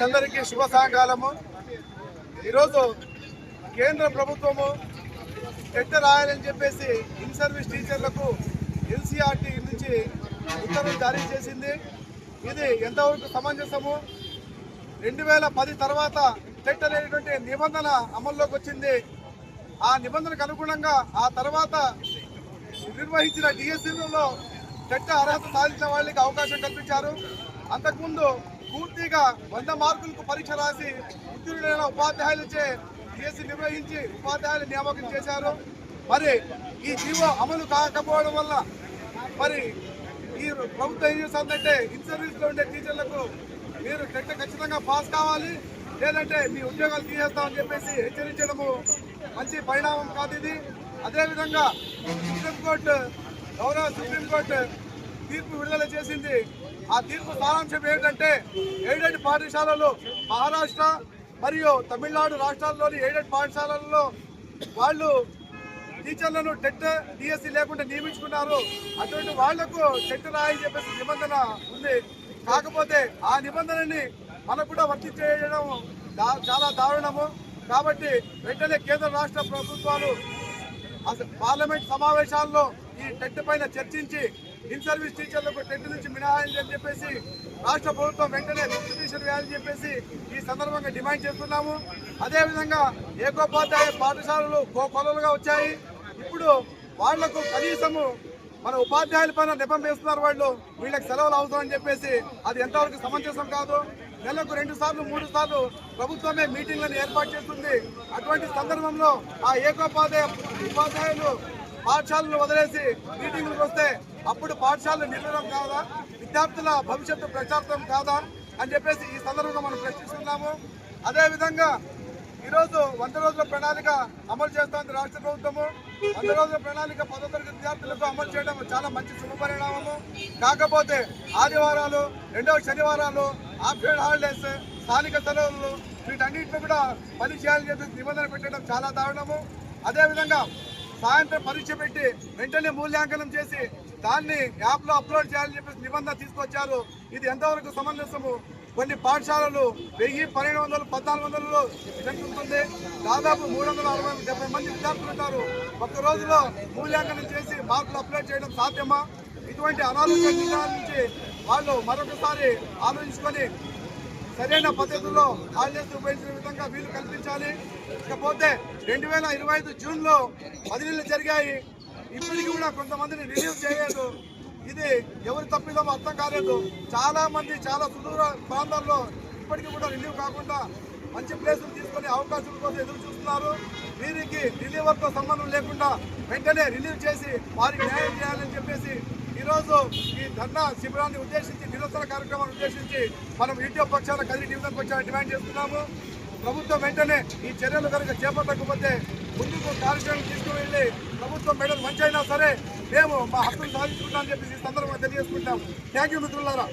అందరికీ శుభ సాయంకాలము. ఈరోజు కేంద్ర ప్రభుత్వము టెట్ రాయాలని చెప్పేసి ఇన్ సర్వీస్ టీచర్లకు ఎన్సీఆర్టీ నుంచి ఉత్తర్వులు జారీ చేసింది. ఇది ఎంతవరకు సమంజసము? రెండు వేల పది తర్వాత టెట్ అనేటువంటి నిబంధన అమల్లోకి వచ్చింది. ఆ నిబంధనకు అనుగుణంగా ఆ తర్వాత నిర్వహించిన డిఎస్సీలో టెట్ అర్హత సాధించిన వాళ్ళకి అవకాశం కల్పించారు. అంతకుముందు పూర్తిగా వంద మార్కులకు పరీక్ష రాసి ఉత్తీర్ణులైన ఉపాధ్యాయులచే డిఎస్సీ నిర్వహించి ఉపాధ్యాయులు నియామకం చేశారు. మరి ఈ జీవో అమలు కాకపోవడం వల్ల మరి ఈ ప్రభుత్వం ఏం చేస్తుందంటే ఇన్ ఉండే టీచర్లకు మీరు టెట్ ఖచ్చితంగా పాస్ కావాలి లేదంటే మీ ఉద్యోగాలు తీసేస్తామని చెప్పేసి హెచ్చరించడము మంచి పరిణామం కాదు ఇది. అదేవిధంగా సుప్రీంకోర్టు గౌరవ సుప్రీంకోర్టు తీర్పు విడుదల చేసింది. ఆ తీర్పు సారాంశం ఏంటంటే ఎయిడెడ్ పాఠశాలలు మహారాష్ట్ర మరియు తమిళనాడు రాష్ట్రాల్లోని ఎయిడెడ్ పాఠశాలల్లో వాళ్ళు టీచర్లను టెట్ డిఎస్సి లేకుండా నియమించుకున్నారు. అటువంటి వాళ్ళకు టెట్ రాయని చెప్పేసి నిబంధన ఉంది. కాకపోతే ఆ నిబంధనని మనకు కూడా వర్తించేయడం చాలా దారుణము. కాబట్టి వెంటనే కేంద్ర రాష్ట్ర ప్రభుత్వాలు అసలు పార్లమెంట్ సమావేశాల్లో ఈ టెట్ పైన చర్చించి ఇన్ సర్వీస్ టీచర్లకు టెట్ నుంచి మినహాయించి అని చెప్పేసి రాష్ట్ర ప్రభుత్వం వెంటనే నోటిఫికేషన్ వేయాలని చెప్పేసి ఈ సందర్భంగా డిమాండ్ చేస్తున్నాము. అదేవిధంగా ఏకోపాధ్యాయ పాఠశాలలు కో కొలలుగా వచ్చాయి. ఇప్పుడు వాళ్ళకు కనీసము మన ఉపాధ్యాయుల పైన నిపం వేస్తున్నారు వాళ్ళు. వీళ్ళకి సెలవులు అవసరం అని చెప్పేసి అది ఎంతవరకు సమంజసం కాదు. నెలకు రెండు సార్లు మూడు సార్లు ప్రభుత్వమే మీటింగ్లను ఏర్పాటు చేస్తుంది. అటువంటి సందర్భంలో ఆ ఏకోపాధ్యాయ ఉపాధ్యాయులు పాఠశాలను వదిలేసి మీటింగ్లకు వస్తే అప్పుడు పాఠశాలలు నిర్వహణ కాదా? విద్యార్థుల భవిష్యత్తు ప్రచారం కాదా? అని చెప్పేసి ఈ సందర్భంగా మనం ప్రశ్నిస్తున్నాము. అదేవిధంగా ఈరోజు వంద రోజుల ప్రణాళిక అమలు చేస్తోంది రాష్ట్ర ప్రభుత్వము. వంద రోజుల ప్రణాళిక పదో తరగతి విద్యార్థులకు అమలు చేయడం చాలా మంచి శుభపరిణామము కాకపోతే ఆదివారాలు రెండవ శనివారాలు ఆఫ్టర్ హాలిడేస్ స్థానిక సెలవులు వీటన్నింటిని కూడా పని చేయాలని చెప్పేసి నిబంధన పెట్టడం చాలా దారుణము. అదేవిధంగా సాయంత్రం పరీక్ష పెట్టి వెంటనే మూల్యాంకనం చేసి దాన్ని యాప్లో అప్లోడ్ చేయాలని చెప్పేసి నిబంధన తీసుకొచ్చారు. ఇది ఎంతవరకు సమంజసము? కొన్ని పాఠశాలలు వెయ్యి పన్నెండు వందలు పద్నాలుగు వందలలో ఉంటుంది. దాదాపు మూడు వందల అరవై డెబ్బై మంది విద్యార్థులు ఉంటారు. ఒక్క రోజులో మూల్యాంకనం చేసి మార్కులు అప్లోడ్ చేయడం సాధ్యమా? ఇటువంటి అనారోగ్య నుంచి వాళ్ళు మరొకసారి ఆలోచించుకొని సరైన పద్ధతుల్లో హాలిడేస్ ఉపయోగించిన విధంగా వీలు కల్పించాలి. ఇకపోతే రెండు వేల ఇరవై ఐదు జూన్లో బదిలీలు జరిగాయి. ఇప్పటికి కూడా కొంతమందిని రిలీవ్ చేయలేదు. ఇది ఎవరు తప్పిదో అర్థం కాలేదు. చాలా మంది చాలా సుదూర ప్రాంతాల్లో ఇప్పటికీ కూడా రిలీవ్ కాకుండా మంచి ప్లేసులు తీసుకునే అవకాశం కోసం ఎదురు చూస్తున్నారు. వీరికి రిలీవర్తో సంబంధం లేకుండా వెంటనే రిలీవ్ చేసి వారికి న్యాయం చేయాలని చెప్పేసి ఈరోజు ఈ ధర్నా శిబిరాన్ని ఉద్దేశించి నిరసన కార్యక్రమాన్ని ఉద్దేశించి మనం యూట్యూబ్ పక్షాన కదిరి డివిజన్ పక్షాన డిమాండ్ చేస్తున్నాము. ప్రభుత్వం వెంటనే ఈ చర్యలు కనుక చేపట్టకపోతే ముందుకు కార్యక్రమం తీసుకువెళ్ళి ప్రభుత్వం మెడల్ మంచి అయినా సరే మేము మా హక్కులు సాధించుకుంటామని చెప్పి ఈ సందర్భంగా తెలియజేసుకుంటాం. థ్యాంక్ యూ మిత్రులారా